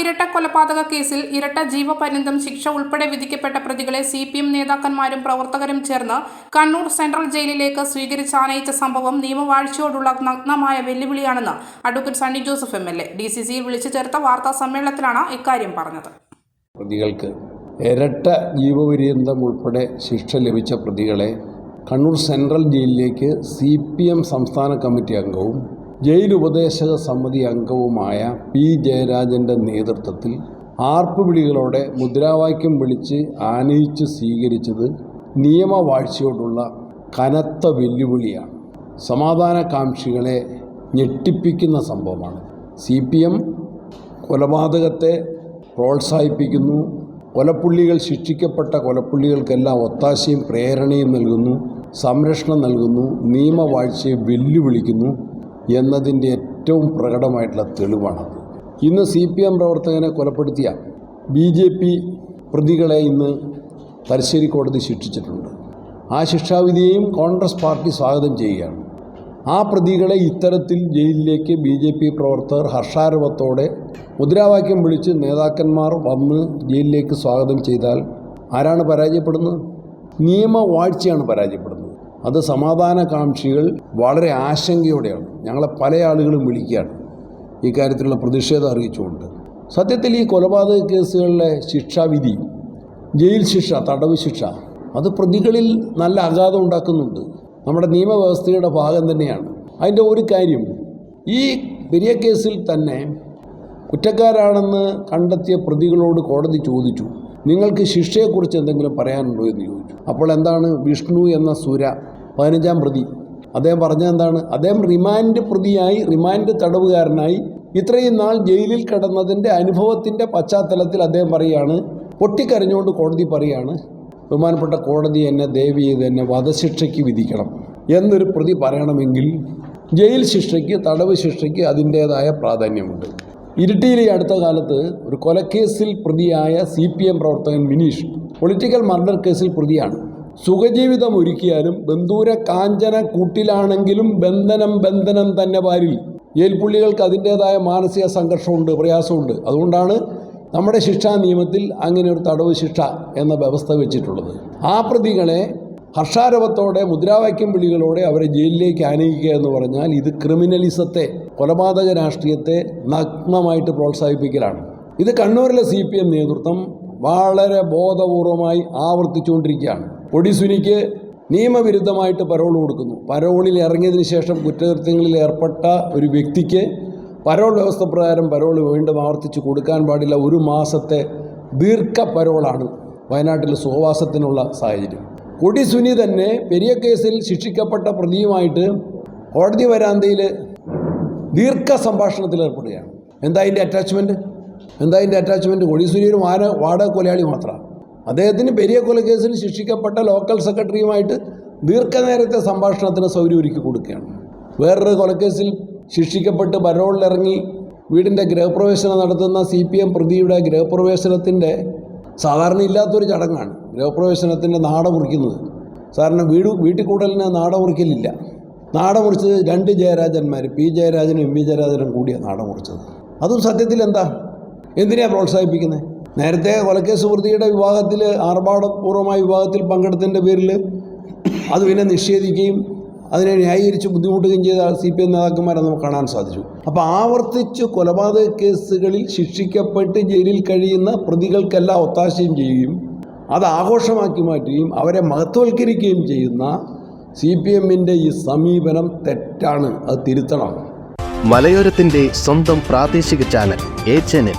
ഇരട്ട കൊലപാതക കേസിൽ ഇരട്ട ജീവപര്യന്തം ശിക്ഷ ഉൾപ്പെടെ വിധിക്കപ്പെട്ട പ്രതികളെ സി പി എം നേതാക്കന്മാരും പ്രവർത്തകരും ചേർന്ന് കണ്ണൂർ സെൻട്രൽ ജയിലിലേക്ക് സ്വീകരിച്ച് ആനയിച്ച സംഭവം നിയമവാഴ്ചയോടുള്ള നഗ്നമായ വെല്ലുവിളിയാണെന്ന് advocate Sunny Joseph M L A D C സിയിൽ വിളിച്ചു ചേർത്ത വാർത്താ സമ്മേളനത്തിലാണ് ഇക്കാര്യം പറഞ്ഞത്. പ്രതികൾക്ക് ഇരട്ട ജീവപര്യന്തം ഉൾപ്പെടെ ശിക്ഷ ലഭിച്ച പ്രതികളെ കണ്ണൂർ സെൻട്രൽ ജയിലിലേക്ക് സി പി എം സംസ്ഥാന കമ്മിറ്റി അംഗവും ജയിൽ ഉപദേശക സമിതി അംഗവുമായ പി. ജയരാജന്റെ നേതൃത്വത്തിൽ ആർപ്പുവിളികളോടെ മുദ്രാവാക്യം വിളിച്ച് ആനയിച്ച് സ്വീകരിച്ചത് നിയമവാഴ്ചയോടുള്ള കനത്ത വെല്ലുവിളിയാണ്. സമാധാനകാംക്ഷികളെ ഞെട്ടിപ്പിക്കുന്ന സംഭവമാണ്. സി പി എം കൊലപാതകത്തെ പ്രോത്സാഹിപ്പിക്കുന്നു. കൊലപ്പുള്ളികൾ ശിക്ഷിക്കപ്പെട്ട കൊലപ്പുള്ളികൾക്കെല്ലാം ഒത്താശയും പ്രേരണയും നൽകുന്നു. സംരക്ഷണം നൽകുന്നു. നിയമവാഴ്ചയെ വെല്ലുവിളിക്കുന്നു. എന്നതിന്റെ ഏറ്റവും പ്രകടമായിട്ടുള്ള തെളിവാണത്. ഇന്ന് സി പി എം പ്രവർത്തകനെ കൊലപ്പെടുത്തിയ ബി ജെ പി പ്രതികളെ ഇന്ന് തലശ്ശേരി കോടതി ശിക്ഷിച്ചിട്ടുണ്ട്. ആ ശിക്ഷാവിധിയെയും കോൺഗ്രസ് പാർട്ടി സ്വാഗതം ചെയ്യുകയാണ്. ആ പ്രതികളെ ഇത്തരത്തിൽ ജയിലിലേക്ക് ബി ജെ പി പ്രവർത്തകർ ഹർഷാരവത്തോടെ മുദ്രാവാക്യം വിളിച്ച് നേതാക്കന്മാർ വന്ന് ജയിലിലേക്ക് സ്വാഗതം ചെയ്താൽ ആരാണ് പരാജയപ്പെടുന്നത്? നിയമവാഴ്ചയാണ് പരാജയപ്പെടുന്നത്. അത് സമാധാനകാംക്ഷികൾ വളരെ ആശങ്കയോടെയാണ്. ഞങ്ങളെ പല ആളുകളും വിളിക്കുകയാണ്. ഇക്കാര്യത്തിലുള്ള പ്രതിഷേധം അറിയിച്ചുകൊണ്ട്. സത്യത്തിൽ ഈ കൊലപാതക കേസുകളിലെ ശിക്ഷാവിധി ജയിൽ ശിക്ഷ തടവ് ശിക്ഷ അത് പ്രതികളിൽ നല്ല ആഘാതം ഉണ്ടാക്കുന്നുണ്ട്. നമ്മുടെ നിയമവ്യവസ്ഥയുടെ ഭാഗം തന്നെയാണ്. അതിന്റെ ഒരു കാര്യം ഈ പെരിയ കേസിൽ തന്നെ കുറ്റക്കാരാണെന്ന് കണ്ടെത്തിയ പ്രതികളോട് കോടതി ചോദിച്ചു നിങ്ങൾക്ക് ശിക്ഷയെക്കുറിച്ച് എന്തെങ്കിലും പറയാനുണ്ടോ? എന്ന് ചോദിച്ചു. അപ്പോൾ എന്താണ് വിഷ്ണു എന്ന സുര പതിനഞ്ചാം പ്രതി. അദ്ദേഹം പറഞ്ഞത് എന്താണ്? അദ്ദേഹം റിമാൻഡ് പ്രതിയായി റിമാൻഡ് തടവുകാരനായി ഇത്രയും നാൾ ജയിലിൽ കിടന്നതിന്റെ അനുഭവത്തിന്റെ പശ്ചാത്തലത്തിൽ അദ്ദേഹം പറയുകയാണ് പൊട്ടിക്കരഞ്ഞുകൊണ്ട് കോടതി പറയുകയാണ് ബഹുമാനപ്പെട്ട കോടതി എന്നെ ദേവി ചെയ്ത് എന്നെ വധശിക്ഷയ്ക്ക് വിധിക്കണം എന്നൊരു പ്രതി പറയണമെങ്കിൽ ജയിൽ ശിക്ഷയ്ക്ക് തടവ് ശിക്ഷയ്ക്ക് അതിന്റേതായ പ്രാധാന്യമുണ്ട്. ഇരിട്ടിയിലെ അടുത്ത കാലത്ത് ഒരു കൊലക്കേസിൽ പ്രതിയായ സി പി എം പ്രവർത്തകൻ മിനീഷ് പൊളിറ്റിക്കൽ മർഡർ കേസിൽ പ്രതിയാണ്. സുഖജീവിതം ഒരുക്കിയാലും ബന്ധൂര കാഞ്ചന കൂട്ടിലാണെങ്കിലും ബന്ധനം ബന്ധനം തന്നെ പാരിൽ ഏൽപ്പുള്ളികൾക്ക് അതിന്റേതായ മാനസിക സംഘർഷമുണ്ട് പ്രയാസമുണ്ട്. അതുകൊണ്ടാണ് നമ്മുടെ ശിക്ഷാ നിയമത്തിൽ അങ്ങനെ ഒരു തടവ് ശിക്ഷ എന്ന വ്യവസ്ഥ വെച്ചിട്ടുള്ളത്. ആ പ്രതികളെ ഹർഷാരവത്തോടെ മുദ്രാവാക്യം വിളികളോടെ അവരെ ജയിലിലേക്ക് ആനയിക്കുക എന്ന് പറഞ്ഞാൽ ഇത് ക്രിമിനലിസത്തെ കൊലപാതക രാഷ്ട്രീയത്തെ നഗ്നമായിട്ട് പ്രോത്സാഹിപ്പിക്കലാണ്. ഇത് കണ്ണൂരിലെ സി പി എം നേതൃത്വം വളരെ ബോധപൂർവമായി ആവർത്തിച്ചുകൊണ്ടിരിക്കുകയാണ്. ഒഡിസുനിക്ക് നിയമവിരുദ്ധമായിട്ട് പരോൾ കൊടുക്കുന്നു. പരോളിൽ ഇറങ്ങിയതിന് ശേഷം കുറ്റകൃത്യങ്ങളിൽ ഏർപ്പെട്ട ഒരു വ്യക്തിക്ക് പരോൾ വ്യവസ്ഥ പ്രകാരം പരോൾ വീണ്ടും ആവർത്തിച്ച് കൊടുക്കാൻ പാടില്ല. ഒരു മാസത്തെ ദീർഘ പരോളാണ് വയനാട്ടിൽ സുഖവാസത്തിനുള്ള സാഹചര്യം. കൊടിസുനി തന്നെ പെരിയ കേസിൽ ശിക്ഷിക്കപ്പെട്ട പ്രതിയുമായിട്ട് കോടതി വരാന്തയിൽ ദീർഘ സംഭാഷണത്തിൽ ഏർപ്പെടുകയാണ്. എന്താ അതിന്റെ അറ്റാച്ച്മെന്റ് എന്താ അതിന്റെ അറ്റാച്ച്മെന്റ് കൊടി സുനി ഒരു വാര വാടക കൊലയാളി മാത്രമാണ് അദ്ദേഹത്തിന് പെരിയ കൊലക്കേസിൽ ശിക്ഷിക്കപ്പെട്ട ലോക്കൽ സെക്രട്ടറിയുമായിട്ട് ദീർഘനേരത്തെ സംഭാഷണത്തിന് സൗകര്യം ഒരുക്കി കൊടുക്കുകയാണ്. വേറൊരു കൊലക്കേസിൽ ശിക്ഷിക്കപ്പെട്ട് പരോളിലിറങ്ങി വീടിന്റെ ഗൃഹപ്രവേശനം നടത്തുന്ന സി പി എം പ്രതിയുടെ ഗൃഹപ്രവേശനത്തിന്റെ സാധാരണ ഇല്ലാത്തൊരു ചടങ്ങാണ് ഗൃഹപ്രവേശനത്തിന്റെ നാട മുറിക്കുന്നത്. സാറിന് വീട് വീട്ടിൽ കൂടലിന് നാട മുറിക്കലില്ല. നാട മുറിച്ചത് രണ്ട് ജയരാജന്മാർ പി ജയരാജനും എം വി ജയരാജനും കൂടിയാണ് നാട മുറിച്ചത്. അതും സത്യത്തിൽ എന്താ എന്തിനാണ് പ്രോത്സാഹിപ്പിക്കുന്നത് നേരത്തെ കൊലക്കേസ് പ്രതിയുടെ വിവാഹത്തിൽ ആർഭാടപൂർവമായ വിവാഹത്തിൽ പങ്കെടുത്തതിന്റെ പേരിൽ അത് പിന്നെ നിഷേധിക്കുകയും അതിനെ ന്യായീകരിച്ച് ബുദ്ധിമുട്ടുകയും ചെയ്ത സി പി എം നേതാക്കന്മാരെ നമുക്ക് കാണാൻ സാധിച്ചു. അപ്പോൾ ആവർത്തിച്ച് കൊലപാതക കേസുകളിൽ ശിക്ഷിക്കപ്പെട്ട് ജയിലിൽ കഴിയുന്ന പ്രതികൾക്കെല്ലാം ഒത്താശയും ചെയ്യുകയും അത് ആഘോഷമാക്കി മാറ്റുകയും അവരെ മഹത്വവൽക്കരിക്കുകയും ചെയ്യുന്ന സി പി എമ്മിന്റെ ഈ സമീപനം തെറ്റാണ്. അത് തിരുത്തണം. മലയോരത്തിന്റെ സ്വന്തം പ്രാദേശിക ചാനൽ എ ചാനൽ.